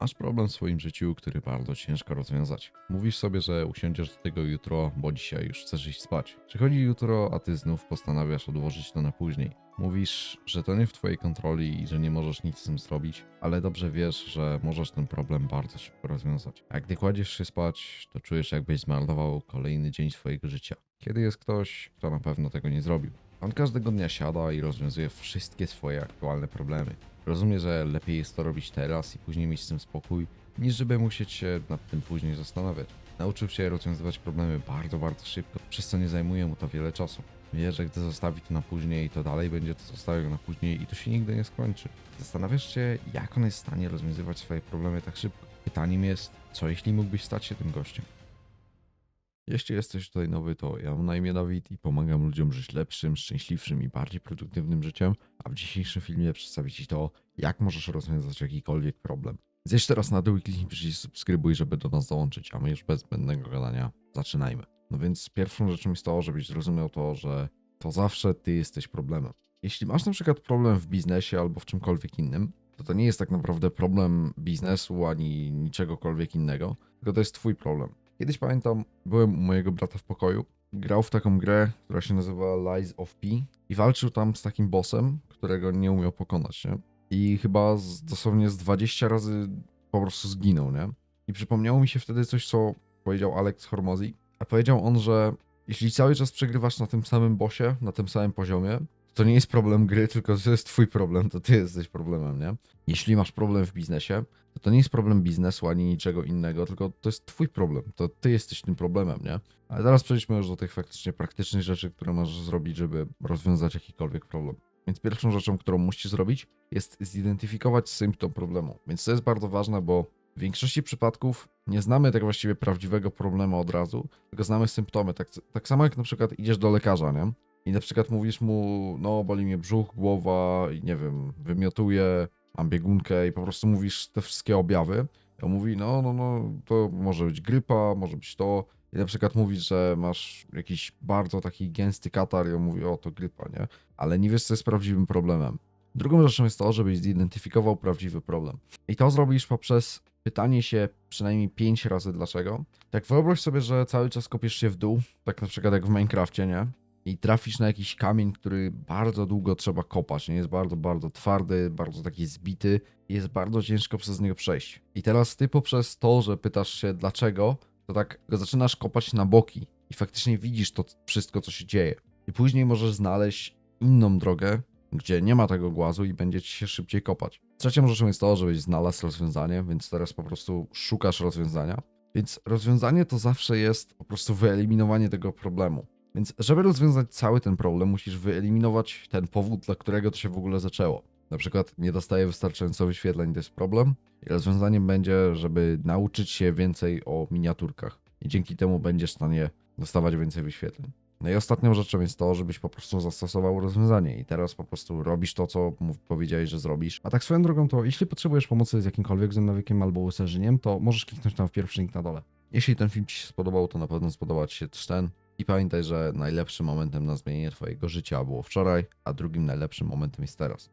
Masz problem w swoim życiu, który bardzo ciężko rozwiązać. Mówisz sobie, że usiądziesz do tego jutro, bo dzisiaj już chcesz iść spać. Przychodzi jutro, a ty znów postanawiasz odłożyć to na później. Mówisz, że to nie w twojej kontroli i że nie możesz nic z tym zrobić, ale dobrze wiesz, że możesz ten problem bardzo szybko rozwiązać. A gdy kładziesz się spać, to czujesz jakbyś zmarnował kolejny dzień swojego życia. Kiedy jest ktoś, kto na pewno tego nie zrobił. On każdego dnia siada i rozwiązuje wszystkie swoje aktualne problemy. Rozumie, że lepiej jest to robić teraz i później mieć z tym spokój, niż żeby musieć się nad tym później zastanawiać. Nauczył się rozwiązywać problemy bardzo, bardzo szybko, przez co nie zajmuje mu to wiele czasu. Wie, że gdy zostawi to na później, to dalej będzie to zostawiał na później i to się nigdy nie skończy. Zastanawiasz się, jak on jest w stanie rozwiązywać swoje problemy tak szybko. Pytaniem jest, co jeśli mógłbyś stać się tym gościem? Jeśli jesteś tutaj nowy, to ja mam na imię Dawid i pomagam ludziom żyć lepszym, szczęśliwszym i bardziej produktywnym życiem, a w dzisiejszym filmie przedstawię Ci to, jak możesz rozwiązać jakikolwiek problem. Zjedź teraz na dół i kliknij przycisk subskrybuj, żeby do nas dołączyć, a my już bez zbędnego gadania zaczynajmy. No więc pierwszą rzeczą jest to, żebyś zrozumiał to, że to zawsze Ty jesteś problemem. Jeśli masz na przykład problem w biznesie albo w czymkolwiek innym, to to nie jest tak naprawdę problem biznesu ani niczegokolwiek innego, tylko to jest Twój problem. Kiedyś pamiętam, byłem u mojego brata w pokoju. Grał w taką grę, która się nazywa Lies of P i walczył tam z takim bossem, którego nie umiał pokonać, nie? I chyba z, dosłownie z 20 razy po prostu zginął, nie? I przypomniało mi się wtedy coś, co powiedział Alex Hormozy. A powiedział on, że jeśli cały czas przegrywasz na tym samym bossie, na tym samym poziomie, to nie jest problem gry, tylko to jest twój problem, to ty jesteś problemem, nie? Jeśli masz problem w biznesie, to nie jest problem biznesu ani niczego innego, tylko to jest twój problem, to ty jesteś tym problemem, nie? Ale teraz przejdźmy już do tych faktycznie praktycznych rzeczy, które możesz zrobić, żeby rozwiązać jakikolwiek problem. Więc pierwszą rzeczą, którą musisz zrobić, jest zidentyfikować symptom problemu. Więc to jest bardzo ważne, bo w większości przypadków nie znamy tak właściwie prawdziwego problemu od razu, tylko znamy symptomy. Tak, tak samo jak na przykład idziesz do lekarza, nie? I na przykład mówisz mu, no boli mnie brzuch, głowa i nie wiem, wymiotuję, biegunkę i po prostu mówisz te wszystkie objawy. I on mówi, no, no, no, to może być grypa, może być to. I na przykład mówisz, że masz jakiś bardzo taki gęsty katar i on mówi, o, to grypa, nie? Ale nie wiesz, co jest prawdziwym problemem. Drugą rzeczą jest to, żebyś zidentyfikował prawdziwy problem. I to zrobisz poprzez pytanie się przynajmniej 5 razy dlaczego. Tak wyobraź sobie, że cały czas kopiesz się w dół, tak na przykład jak w Minecrafcie, nie? I trafisz na jakiś kamień, który bardzo długo trzeba kopać, nie? Jest bardzo, bardzo twardy, bardzo taki zbity i jest bardzo ciężko przez niego przejść. I teraz ty poprzez to, że pytasz się dlaczego, to tak go zaczynasz kopać na boki i faktycznie widzisz to wszystko, co się dzieje. I później możesz znaleźć inną drogę, gdzie nie ma tego głazu i będzie ci się szybciej kopać. Trzecią rzeczą jest to, żebyś znalazł rozwiązanie, więc teraz po prostu szukasz rozwiązania. Więc rozwiązanie to zawsze jest po prostu wyeliminowanie tego problemu. Więc żeby rozwiązać cały ten problem, musisz wyeliminować ten powód, dla którego to się w ogóle zaczęło. Na przykład nie dostaje wystarczająco wyświetleń, to jest problem. I rozwiązaniem będzie, żeby nauczyć się więcej o miniaturkach. I dzięki temu będziesz w stanie dostawać więcej wyświetleń. No i ostatnią rzeczą jest to, żebyś po prostu zastosował rozwiązanie i teraz po prostu robisz to, co powiedziałeś, że zrobisz. A tak swoją drogą to, jeśli potrzebujesz pomocy z jakimkolwiek złym nawykiem albo userzeniem, to możesz kliknąć tam w pierwszy link na dole. Jeśli ten film Ci się spodobał, to na pewno spodoba Ci się też ten. I pamiętaj, że najlepszym momentem na zmienienie Twojego życia było wczoraj, a drugim najlepszym momentem jest teraz.